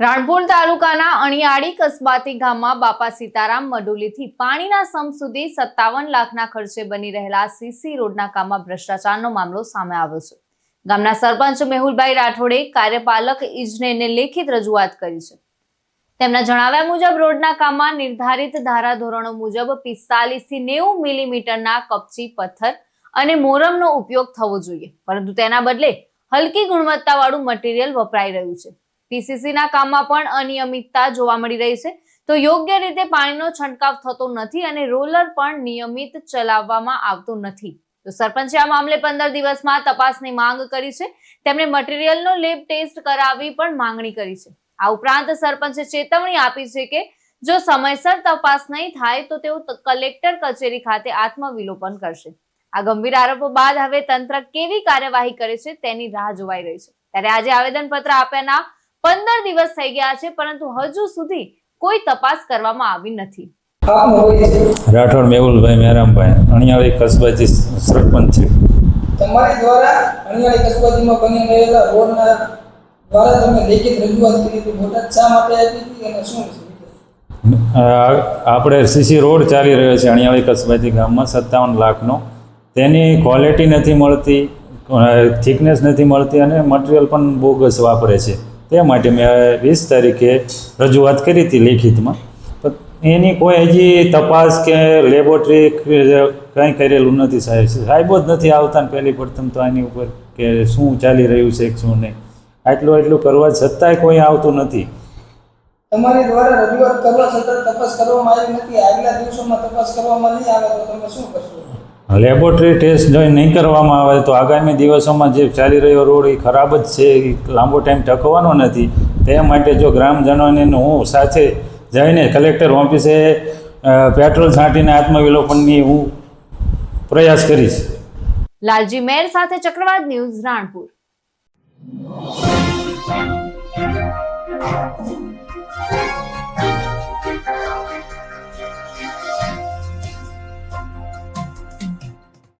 રાણપુર તાલુકાના અણિયાળી કસ્બાતી ગામમાં બાપા સીતારામ મડુલીથી પાણીના સમ સુધી સત્તાવન લાખના ખર્ચે બની રહેલા સીસી રોડના કામમાં ભ્રષ્ટાચારનો મામલો સામે આવ્યો છે. ગામના સરપંચ મેહુલભાઈ રાઠોડે કાર્યપાલક ઇજનેરને લેખિત રજૂઆત કરી છે. તેમના જણાવ્યા મુજબ રોડના કામમાં નિર્ધારિત ધારાધોરણો મુજબ પિસ્તાલીસથી નેવું મિલીમીટરના કપચી પથ્થર અને મોરમનો ઉપયોગ થવો જોઈએ, પરંતુ તેના બદલે હલકી ગુણવત્તાવાળું મટીરીયલ વપરાઈ રહ્યું છે. પીસીસીના કામમાં પણ અનિયમિતતા જોવા મળી રહી છે. તો યોગ્ય રીતે પાણીનો છંટકાવ થતો નથી અને રોલર પણ નિયમિત ચલાવવામાં આવતું નથી. તો સરપંચે આ મામલે પંદર દિવસમાં તપાસની માંગ કરી છે. તેમણે મટીરીયલનો લેબ ટેસ્ટ કરાવવી પણ માંગણી કરી છે. આ ઉપરાંત સરપંચે ચેતવણી આપી છે કે જો સમયસર તપાસ નહીં થાય તો તેઓ કલેક્ટર કચેરી ખાતે આત્મવિલોપન કરશે. આ ગંભીર આરોપો બાદ હવે તંત્ર કેવી કાર્યવાહી કરે છે તેની રાહ જોવાઈ રહી છે. ત્યારે આજે આવેદનપત્ર આપ્યાના પંદર દિવસ થઈ ગયા છે પરંતુ હજુ સુધી કોઈ તપાસ કરવામાં આવી નથી. આપનો હોય છે રાઠોડ મેહુલભાઈ મહેરામભાઈ અણિયાળી કસબાજી સરપંચ છે. તમારી દ્વારા અણિયાળી કસબાજીમાં બની રહેલા રોડના દ્વારા તમે લેખિત રજૂઆત કરી હતી બોટાદ શા માટે આપી હતી અને શું છે? આપણે સીસી રોડ ચાલી રહ્યો છે અણિયાળી કસબાજી ગામમાં સત્તાવન લાખનો. તેની ક્વોલિટી નથી મળતી થિકનેસ નથી મળતી અને મટીરિયલ પણ બોગસ વાપરે છે. તે માટે મેં વીસ તારીખે રજૂઆત કરી હતી લેખિતમાં. પણ એની કોઈ હજી તપાસ કે લેબોરેટરી કંઈ કરેલું નથી સાહેબ. સાહેબો જ નથી આવતા ને પહેલી પ્રથમ તો આની ઉપર કે શું ચાલી રહ્યું છે, શું નહીં. આટલું એટલું કરવા છતાંય કોઈ આવતું નથી. તમારી દ્વારા રજૂઆત કરવા છતાં તપાસ કરવામાં આવી નથી. આગલા દિવસોમાં તપાસ કરવામાં નહીં આવે તો તમે શું કરશો? લેબોરેટરી ટેસ્ટ જો નહીં કરવામાં આવે તો આગામી દિવસોમાં જે ચાલી રહ્યો રોડ એ ખરાબ જ છે, એ લાંબો ટાઈમ ટકવાનો નથી. તે માટે જો ગ્રામજનોને હું સાથે જઈને કલેક્ટર ઓફિસે પેટ્રોલ છાંટીને આત્મવિલોપનની હું પ્રયાસ કરીશ. લાલજી મેર સાથે ચક્રવાત ન્યૂઝ રાણપુર.